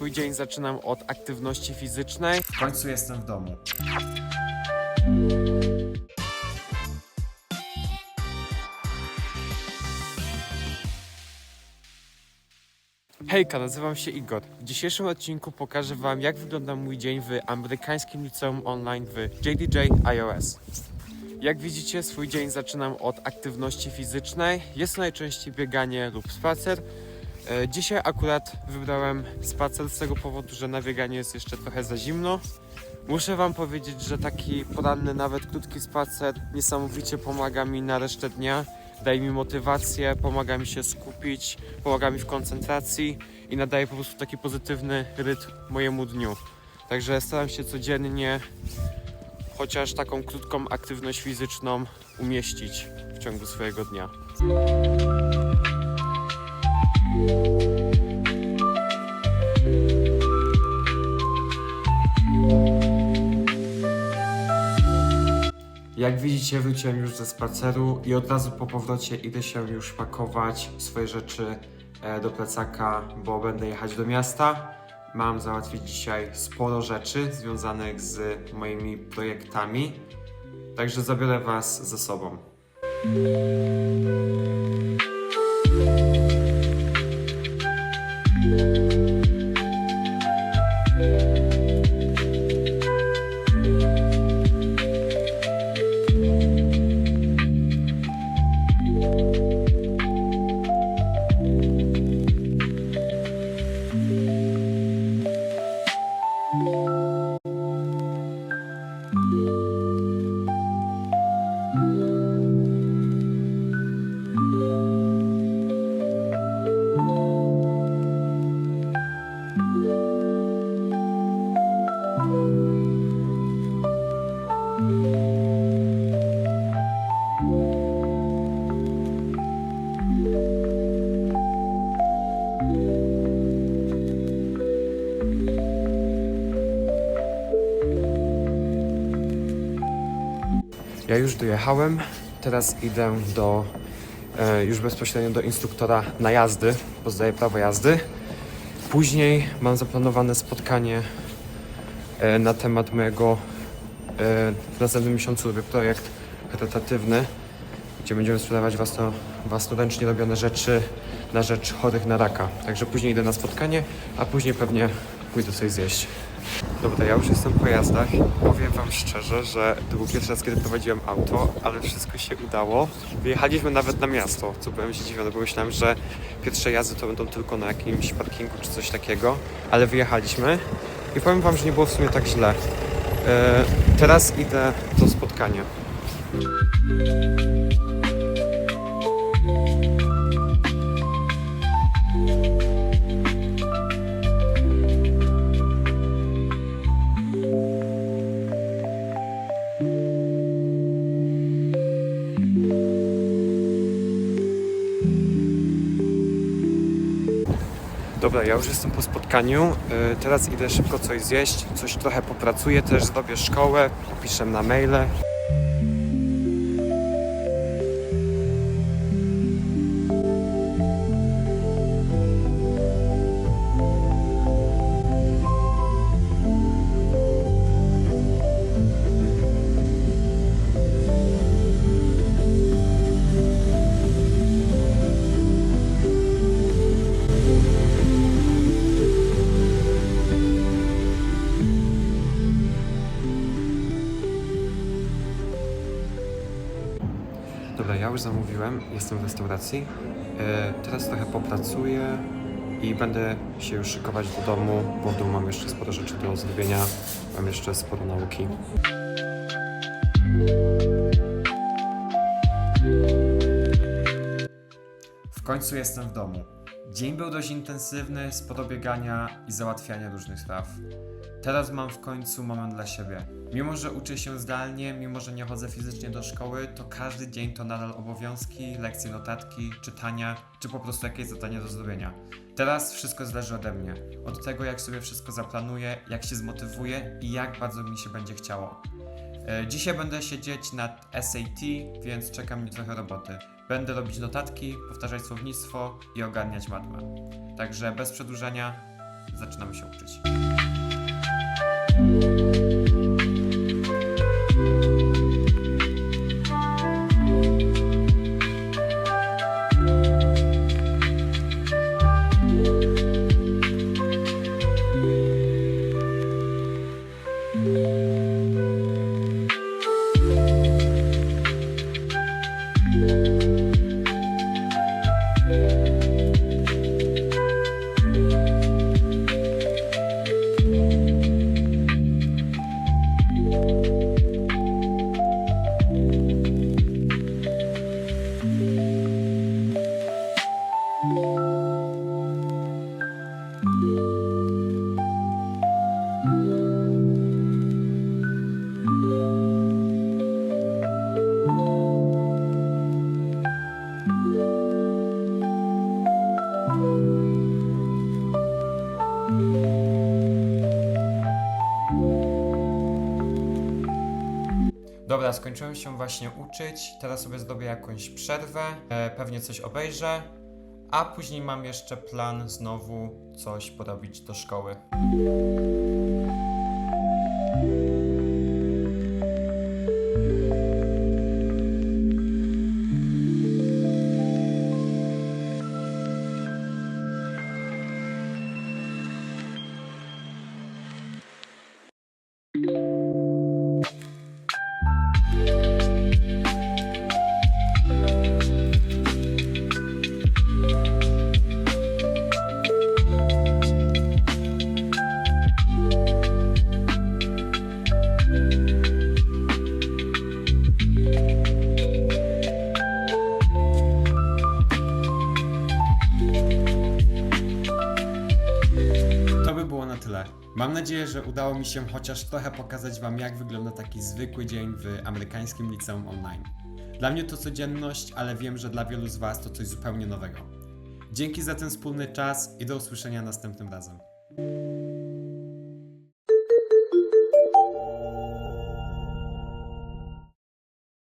swój dzień zaczynam od aktywności fizycznej. W końcu jestem w domu. Hejka, nazywam się Igor. W dzisiejszym odcinku pokażę Wam, jak wygląda mój dzień w amerykańskim liceum online w JDJ iOS. Jak widzicie, swój dzień zaczynam od aktywności fizycznej. Jest to najczęściej bieganie lub spacer. E, Dzisiaj akurat wybrałem spacer z tego powodu, że na bieganie jest jeszcze trochę za zimno. Muszę Wam powiedzieć, że taki poranny, nawet krótki spacer niesamowicie pomaga mi na resztę dnia. Daje mi motywację, pomaga mi się skupić, pomaga mi w koncentracji i nadaje po prostu taki pozytywny rytm mojemu dniu. Także staram się codziennie chociaż taką krótką aktywność fizyczną umieścić w ciągu swojego dnia. Jak widzicie, wróciłem już ze spaceru i od razu po powrocie idę się już pakować swoje rzeczy e, do plecaka, bo będę jechać do miasta. Mam załatwić dzisiaj sporo rzeczy związanych z moimi projektami, także zabiorę Was ze sobą. Ja już dojechałem, teraz idę do, e, już bezpośrednio do instruktora na jazdy, bo zdaję prawo jazdy. Później mam zaplanowane spotkanie e, na temat mojego, e, w następnym miesiącu robię projekt charytatywny, gdzie będziemy sprzedawać własno, własnoręcznie robione rzeczy na rzecz chorych na raka. Także później idę na spotkanie, a później pewnie pójdę coś zjeść. Dobra, ja już jestem po jazdach. Powiem Wam szczerze, że to był pierwszy raz, kiedy prowadziłem auto, ale wszystko się udało. Wyjechaliśmy nawet na miasto, co byłem zdziwiony, bo myślałem, że pierwsze jazdy to będą tylko na jakimś parkingu czy coś takiego, ale wyjechaliśmy i powiem Wam, że nie było w sumie tak źle. E, teraz idę do spotkania. Dobra, ja już jestem po spotkaniu. E, Teraz idę szybko coś zjeść, coś trochę popracuję, też zrobię szkołę, piszę na maile. Już zamówiłem, jestem w restauracji. E, Teraz trochę popracuję i będę się już szykować do domu, bo w domu mam jeszcze sporo rzeczy do zrobienia. Mam jeszcze sporo nauki. W końcu jestem w domu. Dzień był dość intensywny, sporo biegania i załatwiania różnych spraw. Teraz mam w końcu moment dla siebie. Mimo, że uczę się zdalnie, mimo, że nie chodzę fizycznie do szkoły, to każdy dzień to nadal obowiązki, lekcje, notatki, czytania, czy po prostu jakieś zadanie do zrobienia. Teraz wszystko zależy ode mnie. Od tego, jak sobie wszystko zaplanuję, jak się zmotywuję i jak bardzo mi się będzie chciało. E, Dzisiaj będę siedzieć nad SAT, więc czeka mnie trochę roboty. Będę robić notatki, powtarzać słownictwo i ogarniać matmę. Także bez przedłużania, zaczynamy się uczyć. Música Dobra, skończyłem się właśnie uczyć. Teraz sobie zrobię jakąś przerwę, e, pewnie coś obejrzę, a później mam jeszcze plan znowu coś porobić do szkoły. Mam nadzieję, że udało mi się chociaż trochę pokazać Wam, jak wygląda taki zwykły dzień w amerykańskim liceum online. Dla mnie to codzienność, ale wiem, że dla wielu z Was to coś zupełnie nowego. Dzięki za ten wspólny czas i do usłyszenia następnym razem.